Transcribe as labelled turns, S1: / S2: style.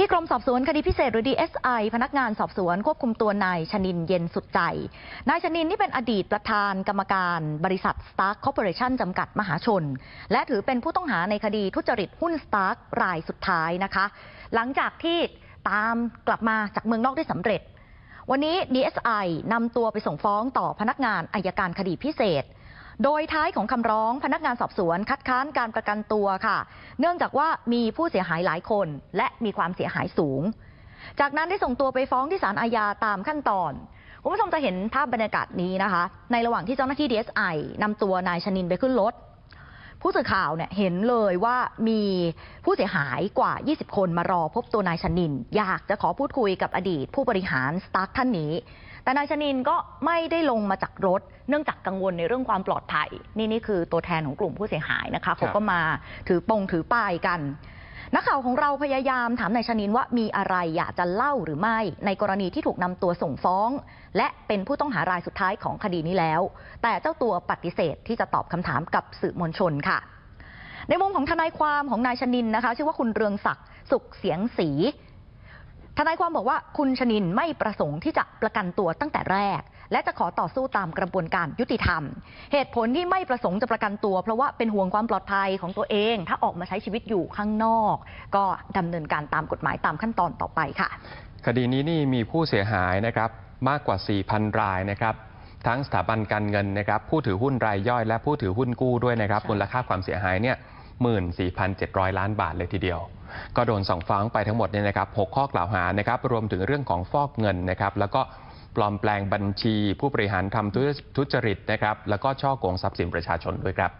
S1: ที่กรมสอบสวนคดีพิเศษหรือ DSI พนักงานสอบสวนควบคุมตัวนายชนินเย็นสุดใจ นายชนินนี่เป็นอดีตประธานกรรมการบริษัท Stark Corporation จำกัดมหาชน และถือเป็นผู้ต้องหาในคดีทุจริตหุ้น Stark รายสุดท้ายนะคะ หลังจากที่ตามกลับมาจากเมืองนอกได้สำเร็จ วันนี้ DSI นำตัวไปส่งฟ้องต่อพนักงานอายการคดีพิเศษ โดยท้ายของคำร้องพนักงานสอบสวนคัดค้านการประกันตัวค่ะ เนื่องจากว่ามีผู้เสียหายหลายคน และมีความเสียหายสูง จากนั้นได้ส่งตัวไปฟ้องที่ศาลอาญาตามขั้นตอนคุณผู้ชมจะเห็นภาพบรรยากาศนี้นะคะ ในระหว่างที่เจ้าหน้าที่ DSI นำตัวนายชนินไปขึ้นรถ ผู้สื่อข่าวเนี่ยเห็นเลยว่ามีผู้เสียหายกว่า 20 คนมารอพบตัวนายชนิน อยากจะขอพูดคุยกับอดีตผู้บริหารสตาร์ทท่านนี้ แต่นายชนินก็ไม่ได้ลงมาจากรถ เนื่องจากกังวลในเรื่องความปลอดภัย นี่นี่คือตัวแทนของกลุ่มผู้เสียหายนะคะเขาก็มาถือปงถือป้ายกัน นักข่าวของเราพยายามถามนายชนินว่ามีอะไรอยากจะเล่าหรือไม่ ในกรณีที่ถูกนำตัวส่งฟ้อง และเป็นผู้ต้องหารายสุดท้ายของคดีนี้แล้ว แต่เจ้าตัวปฏิเสธที่จะตอบคำถามกับสื่อมวลชนค่ะ ในมุมของทนายความของนายชนินนะคะ ชื่อว่าคุณเรืองศักดิ์สุขเสียงสีทนายความบอกว่าคุณชนินไม่ประสงค์ที่จะประกันตัวตั้งแต่แรก และจะขอต่อสู้ตามกระบวนการยุติธรรม เหตุผลที่ไม่ประสงค์จะประกันตัว เพราะว่าเป็นห่วงความปลอดภัยของตัวเอง ถ้าออกมาใช้ชีวิตอยู่ข้างนอก ก็ดำเนินการตามกฎหมายตามขั้นตอนต่อไปค่ะ
S2: คดีนี้นี่มีผู้เสียหายนะครับมากกว่า 4,000 รายนะครับทั้งสถาบันการเงินนะครับผู้ถือหุ้นรายย่อยและผู้ถือหุ้นกู้ด้วยนะครับ
S1: ใช่
S2: มูลค่าความเสียหายเนี่ย14,700 ล้านบาทเลยทีเดียว ก็โดนส่งฟ้องไปทั้งหมดเนี่ยนะครับ 6 ข้อกล่าวหานะครับ รวมถึงเรื่องของฟอกเงินนะครับ แล้วก็ ปลอมแปลงบัญชี ผู้บริหารทำทุจริตนะครับ แล้วก็ช่อโกงทรัพย์สินประชาชนด้วยครับ